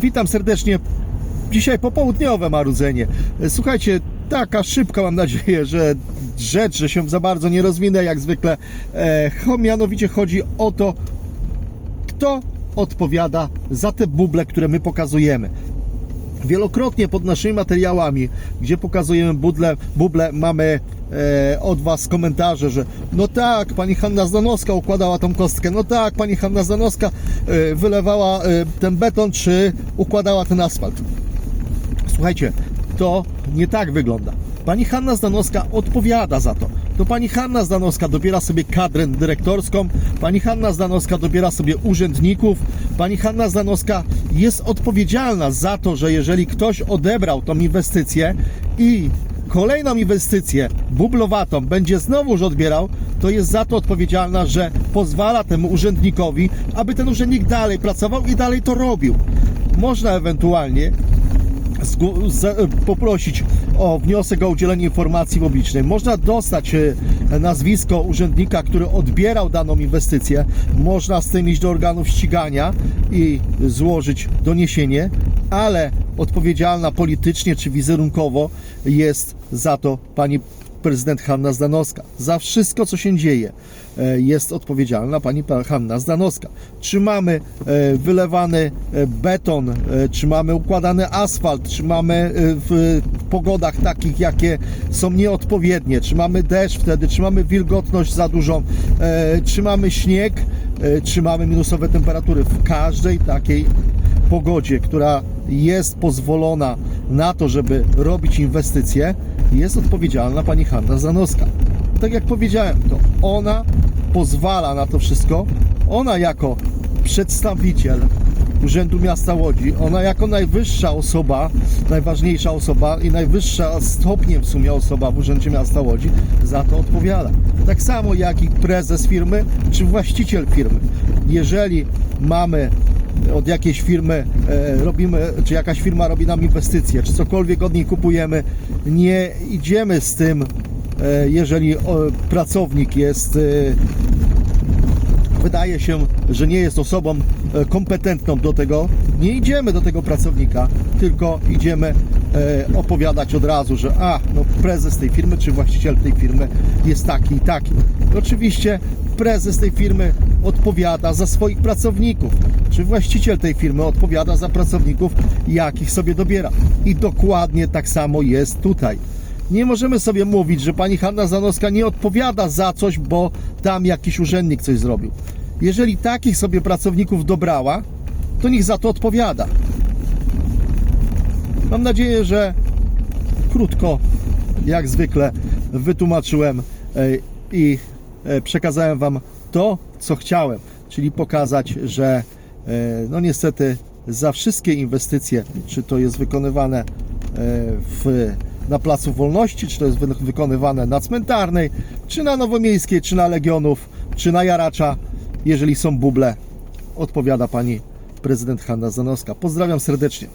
Witam serdecznie. Dzisiaj popołudniowe marudzenie. Słuchajcie, taka szybka mam nadzieję, że rzecz, że się za bardzo nie rozwinę jak zwykle. E, mianowicie chodzi o to, kto odpowiada za te buble, które my pokazujemy. Wielokrotnie pod naszymi materiałami, gdzie pokazujemy buble, buble mamy e, od Was komentarze, że no tak, pani Hanna Zdanowska układała tą kostkę, no tak, pani Hanna Zdanowska e, wylewała e, ten beton, czy układała ten asfalt. Słuchajcie, to nie tak wygląda. Pani Hanna Zdanowska odpowiada za to. To pani Hanna Zdanowska dobiera sobie kadrę dyrektorską, pani Hanna Zdanowska dobiera sobie urzędników, pani Hanna Zdanowska jest odpowiedzialna za to, że jeżeli ktoś odebrał tą inwestycję i kolejną inwestycję bublowatą będzie znowuż odbierał, to jest za to odpowiedzialna, że pozwala temu urzędnikowi, aby ten urzędnik dalej pracował i dalej to robił. Można ewentualnie poprosić o wniosek o udzielenie informacji publicznej. Można dostać e, nazwisko urzędnika, który odbierał daną inwestycję. Można z tym iść do organów ścigania i złożyć doniesienie, ale odpowiedzialna politycznie czy wizerunkowo jest za to pani prezydent Hanna Zdanowska. Za wszystko, co się dzieje, e, jest odpowiedzialna pani pa- Hanna Zdanowska. Czy mamy e, wylewany e, beton, czy mamy układany asfalt, czy mamy w pogodach takich, jakie są nieodpowiednie, czy mamy deszcz wtedy, czy mamy wilgotność za dużą, czy mamy śnieg, czy mamy minusowe temperatury. W każdej takiej pogodzie, która jest pozwolona na to, żeby robić inwestycje, jest odpowiedzialna pani Hanna Zanowska. Tak jak powiedziałem, to ona pozwala na to wszystko. Ona jako przedstawiciel Urzędu Miasta Łodzi, ona jako najwyższa osoba, najważniejsza osoba i najwyższa stopniem w sumie osoba w Urzędzie Miasta Łodzi za to odpowiada. Tak samo jak i prezes firmy czy właściciel firmy. Jeżeli mamy od jakiejś firmy e, robimy, czy jakaś firma robi nam inwestycje, czy cokolwiek od niej kupujemy, nie idziemy z tym, e, jeżeli pracownik jest e, wydaje się, że nie jest osobą e, kompetentną do tego, nie idziemy do tego pracownika, tylko idziemy e, opowiadać od razu, że a, no prezes tej firmy czy właściciel tej firmy jest taki i taki. Oczywiście prezes tej firmy odpowiada za swoich pracowników, czy właściciel tej firmy odpowiada za pracowników, jakich sobie dobiera. I dokładnie tak samo jest tutaj. Nie możemy sobie mówić, że pani Hanna Zanowska nie odpowiada za coś, bo tam jakiś urzędnik coś zrobił. Jeżeli takich sobie pracowników dobrała, to niech za to odpowiada. Mam nadzieję, że krótko, jak zwykle, wytłumaczyłem e, i e, przekazałem Wam to, co chciałem, czyli pokazać, że e, no niestety za wszystkie inwestycje, czy to jest wykonywane w, na Placu Wolności, czy to jest wy- wykonywane na Cmentarnej, czy na Nowomiejskiej, czy na Legionów, czy na Jaracza, jeżeli są buble, odpowiada Pani Prezydent Hanna Zanowska. Pozdrawiam serdecznie.